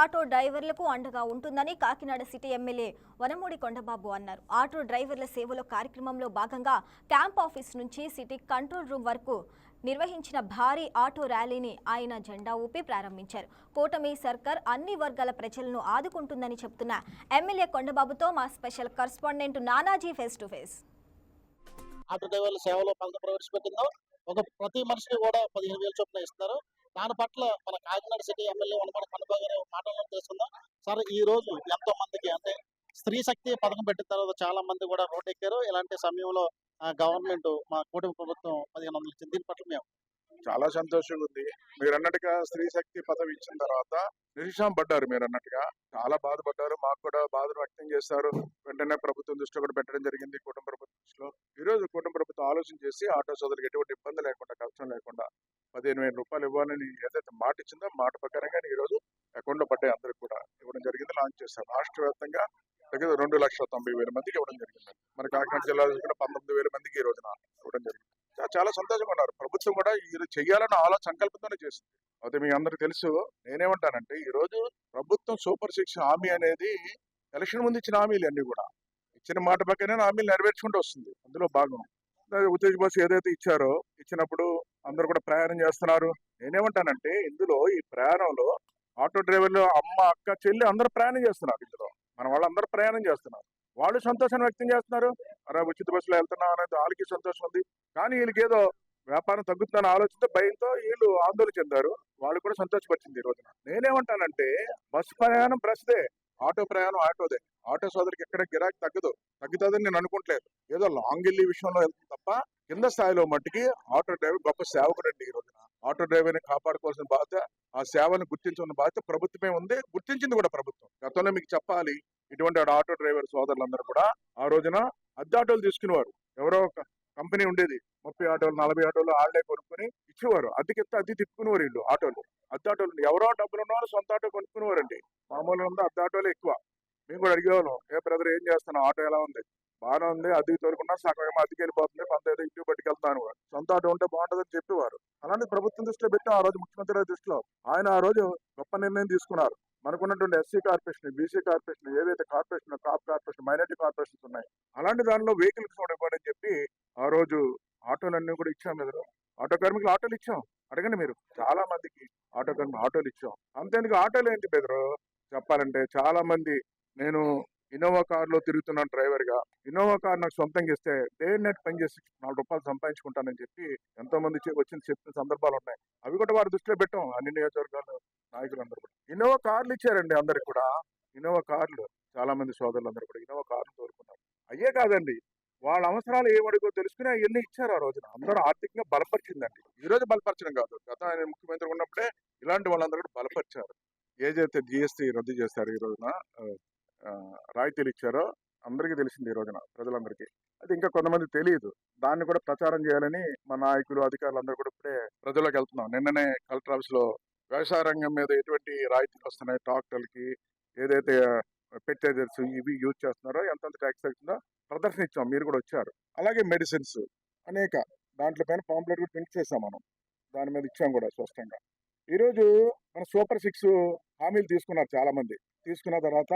Auto డ్రైవర్లకు అండగా ఉంటుందని కాకినాడ సిటీ ఎమ్మెల్యే వనమూడి కొండబాబు అన్నారు. ఆటో డ్రైవర్ల సేవలో కార్యక్రమంలో భాగంగా క్యాంప్ ఆఫీస్ నుంచి సిటీ కంట్రోల్ రూమ్ వరకు నిర్వహించిన భారీ ఆటో ర్యాలీని ఆయన జెండా ఊపి ప్రారంభించారు. కూటమి సర్కార్ అన్ని వర్గాల ప్రజలను ఆదుకుంటుందని చెప్తున్న ఎమ్మెల్యే కొండబాబుతో మా special correspondent Nanaji face to face. Auto డ్రైవర్ల సేవలో పథకం ప్రవేశపెట్టిందో ఒక ప్రతి మనిషికి కూడా పదిహేను వేల చొప్పున ఇస్తున్నారు. దాని పట్ల మన కాకినాడ సిటీ ఎమ్మెల్యే మన కన్నబా గారు మాటలను తెలుసుకుందాం. సార్ ఈ రోజు ఎంతో మందికి అంటే స్త్రీ శక్తి పథకం పెట్టిన తర్వాత చాలా మంది కూడా రోడ్ ఎక్కారు ఇలాంటి సమయంలో గవర్నమెంట్ మా కూటమి ప్రభుత్వం పదిహేను వందలు ఇచ్చింది. దీని పట్ల మేము చాలా సంతోషంగా ఉంది మీరు అన్నట్టుగా స్త్రీ శక్తి పదవి ఇచ్చిన తర్వాత నిరుషాం పడ్డారు మీరు అన్నట్టుగా చాలా బాధపడ్డారు. మాకు కూడా బాధను వ్యక్తం చేస్తారు వెంటనే ప్రభుత్వం దృష్టిలో కూడా పెట్టడం జరిగింది కుటుంబ ప్రభుత్వం దృష్టిలో. ఈ రోజు కుటుంబ ప్రభుత్వం ఆలోచన చేసి ఆటో సోదరులకు ఎటువంటి ఇబ్బంది లేకుండా కష్టం లేకుండా పదిహేను వేల రూపాయలు ఇవ్వాలని ఏదైతే మాట ఇచ్చిందో మాట ప్రకారంగా ఈ రోజు అకౌంట్లో పడ్డాయి. అందరికి కూడా ఇవ్వడం జరిగింది లాంచ్ చేశారు రాష్ట్ర వ్యాప్తంగా దగ్గర రెండు లక్షల తొంభై వేల మందికి ఇవ్వడం జరిగింది. మన కాకినాడ జిల్లాలో కూడా పంతొమ్మిది వేల మందికి ఈ రోజున ఇవ్వడం జరిగింది. చాలా సంతోషంగా ఉన్నారు. ప్రభుత్వం కూడా ఇది చెయ్యాలన్న ఆలోచన సంకల్పంతోనే చేసింది. అయితే మీ అందరికి తెలుసు నేనేమంటానంటే ఈరోజు ప్రభుత్వం సూపర్ సిక్స్ హామీ అనేది ఎలక్షన్ ముందు ఇచ్చిన హామీలు అన్ని కూడా. ఇచ్చిన మాట ప్రకారం హామీలు నెరవేర్చుకుంటూ వస్తుంది. అందులో భాగం. అదే ఉత్తేజ బస్సు ఏదైతే ఇచ్చారో ఇచ్చినప్పుడు అందరూ కూడా ప్రయాణం చేస్తున్నారు. నేనేమంటానంటే ఇందులో ఈ ప్రయాణంలో ఆటో డ్రైవర్లు అమ్మ అక్క చెల్లి అందరూ ప్రయాణం చేస్తున్నారు ఇందులో. మన వాళ్ళందరూ ప్రయాణం చేస్తున్నారు. వాళ్ళు సంతోషాన్ని వ్యక్తం చేస్తున్నారు. అరే ఉచిత బస్సులో వెళ్తున్నాం అనేది వాళ్ళకి సంతోషం ఉంది. కానీ వీళ్ళకి ఏదో వ్యాపారం తగ్గుతుందని ఆలోచనతో భయంతో వీళ్ళు ఆందోళన చెందారు. వాళ్ళు కూడా సంతోషపరిచింది ఈ రోజున. నేనేమంటానంటే బస్సు ప్రయాణం బ్రష్దే ఆటో ప్రయాణం ఆటోదే. ఆటో సోదరికి ఎక్కడ గిరాకీ తగ్గదు. తగ్గుతుందని నేను అనుకుంటలేదు. ఏదో లాంగ్ వెళ్ళి విషయంలో వెళ్తుంది తప్ప కింద స్థాయిలో మట్టికి ఆటో డ్రైవర్ గొప్ప సేవకుడండి ఈ రోజున. ఆటో డ్రైవర్ని కాపాడుకోవాల్సిన బాధ్యత ఆ సేవను గుర్తించుకున్న బాధ్యత ప్రభుత్వమే ఉంది. గుర్తించింది కూడా ప్రభుత్వం. గతంలో మీకు చెప్పాలి ఇటువంటి ఆటో డ్రైవర్ సోదరులందరూ కూడా ఆ రోజున అద్దె ఆటోలు తీసుకునేవారు. ఎవరో ఒక కంపెనీ ఉండేది. ముప్పై ఆటోలు నలభై ఆటోలు ఆళ్ళే కొనుక్కుని ఇచ్చేవారు. అద్దెకెత్త అద్దె తిప్పుకునేవారు వీళ్ళు ఆటోలు. అద్దె ఆటోలు ఎవరో డబ్బులు ఉన్నవారు సొంత ఆటో కొనుక్కునేవారండి. మామూలుగా ఉంది అద్దె ఆటోలే ఎక్కువ. మేము కూడా అడిగేవాళ్ళం ఏ బ్రదర్ ఏం చేస్తున్నావు? ఆటో ఎలా ఉంది? బాగానే ఉంది అద్దెకి తోలుకున్నా సగం ఏమో అద్దెకి వెళ్ళిపోతుంది కొంత ఏదో ఇంటికి పట్టుకెళ్తాను సొంత ఆటో ఉంటే బాగుంటుందని చెప్పేవారు. అలాంటి ప్రభుత్వం దృష్టిలో పెట్టి ఆ రోజు ముఖ్యమంత్రి దృష్టిలో. ఆయన ఆ రోజు గొప్ప నిర్ణయం తీసుకున్నారు. మనకున్నటువంటి ఎస్సీ కార్పొరేషన్ బీసీ కార్పొరేషన్ ఏవైతే కార్పొరేషన్ కాప్ కార్పొరేషన్ మైనార్టీ కార్పొరేషన్స్ ఉన్నాయి. అలాంటి దానిలో వెహికల్స్ కూడా ఇవ్వండి అని చెప్పి ఆ రోజు ఆటోలన్నీ కూడా ఇచ్చాం ఎదురు ఆటో కార్మికులు ఆటోలు ఇచ్చాం. అడగండి మీరు. చాలా మందికి ఆటో కార్మికులు ఆటోలు ఇచ్చాం. అంతేందుకు ఆటోలు ఏంటి బెదరు? చెప్పాలంటే చాలా మంది నేను ఇన్నోవా కార్లో తిరుగుతున్నాను డ్రైవర్గా ఇన్నోవా కార్ నాకు సొంతంగా ఇస్తే డే నెట్ పని చేసి నాలుగు రూపాయలు సంపాదించుకుంటానని చెప్పి ఎంతో మంది వచ్చిన చెప్పిన సందర్భాలు ఉన్నాయి. అవి కూడా వారి దృష్టిలో పెట్టాం. అన్ని నియోజకవర్గాలు నాయకులందరూ కూడా. ఇన్నోవా కార్లు ఇచ్చారండి అందరికి కూడా. ఇన్నోవా కార్లు. చాలా మంది సోదరులందరూ కూడా ఇన్నోవా కార్లు కోరుకున్నారు అయ్యే కాదండి. వాళ్ళ అవసరాలు ఏమడుగో తెలుసుకుని అవన్నీ ఇచ్చారు ఆ రోజున. అందరూ ఆర్థికంగా బలపరిచిందండి. ఈ రోజు బలపరచడం కాదు. గత ఆయన ముఖ్యమంత్రి ఉన్నప్పుడే ఇలాంటి వాళ్ళందరూ కూడా బలపరిచారు. ఏదైతే జిఎస్టీ రద్దు చేశారు ఈ రోజున రాయితీలు ఇచ్చారో అందరికీ తెలిసింది ఈ రోజున ప్రజలందరికీ. అది ఇంకా కొంతమంది తెలియదు. దాన్ని కూడా ప్రచారం చేయాలని మా నాయకులు అధికారులు అందరూ కూడా ఇప్పుడే ప్రజల్లోకి వెళ్తున్నాం. నిన్ననే కలెక్టర్ ఆఫీస్లో వ్యవసాయ రంగం మీద ఎటువంటి రాయితీలు వస్తున్నాయి? ట్రాక్టర్లకి ఏదైతే ఫెర్టిలైజర్స్ ఇవి యూజ్ చేస్తున్నారో ఎంతెంత ట్యాక్స్ అవుతుందో ప్రదర్శన ఇచ్చాం మీరు కూడా వచ్చారు. అలాగే మెడిసిన్స్ అనేక దాంట్లో పైన పాంప్లెట్ కూడా ప్రింట్ చేసాం మనం. దాని మీద ఇచ్చాం కూడా స్పష్టంగా. ఈరోజు మన సూపర్ సిక్స్ హామీలు తీసుకున్నారు చాలామంది. తీసుకున్న తర్వాత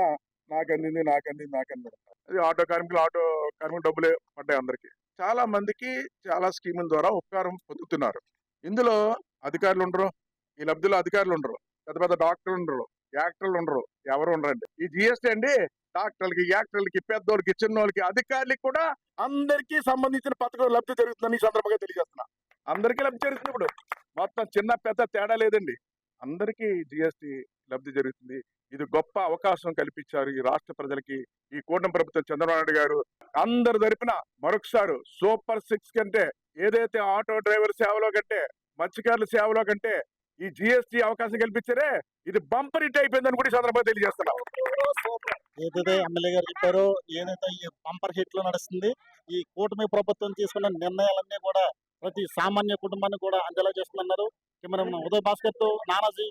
నాకు అందింది నాకు అందింది నాకు అందింది అది ఆటో కార్మికులు ఆటో కార్మికులు డబ్బులే పడ్డాయి అందరికీ. చాలా మందికి చాలా స్కీముల ద్వారా ఉపకారం పొందుతున్నారు. ఇందులో అధికారులు ఉండరు ఈ లబ్ధిలో అధికారులు ఉండరు. పెద్ద పెద్ద డాక్టర్లు ఉండరు. యాక్టర్లు ఉండరు. ఎవరు ఉండరండి. ఈ జిఎస్టీ అండి డాక్టర్లకి యాక్టర్లకి పెద్దోళ్ళకి చిన్నోళ్ళకి అధికారులకి కూడా అందరికీ సంబంధించిన పథకం లబ్ధి జరుగుతుందని ఈ సందర్భంగా తెలియజేస్తున్నా. అందరికీ లబ్ధి జరుగుతుంది ఇప్పుడు. మొత్తం చిన్న పెద్ద తేడా లేదండి. అందరికీ జిఎస్టీ లబ్ధి జరుగుతుంది. ఇది గొప్ప అవకాశం కల్పించారు ఈ రాష్ట్ర ప్రజలకి. ఈ కూటమి ప్రభుత్వం చంద్రబాబు నాయుడు గారు. అందరు జరిపిన మరొకసారి సూపర్ సిక్స్ కంటే ఏదైతే ఆటో డ్రైవర్ సేవలో కంటే మత్స్యకారుల సేవలో కంటే ఈ జిఎస్టీ అవకాశం కల్పించారే ఇది బంపర్ హిట్ అయిపోయిందని కూడా సందర్భంగా తెలియజేస్తున్నాం. ఏదైతే ఎమ్మెల్యే గారు చెప్పారో ఏదైతే ఈ బంపర్ హిట్లో నడుస్తుంది ఈ కూటమి ప్రభుత్వం తీసుకున్న నిర్ణయాలన్నీ కూడా ప్రతి సామాన్య కుటుంబాన్ని కూడా అందేలా చేస్తున్నారు కెమెరా ఉదయ్ భాస్కర్తో నానాజీ.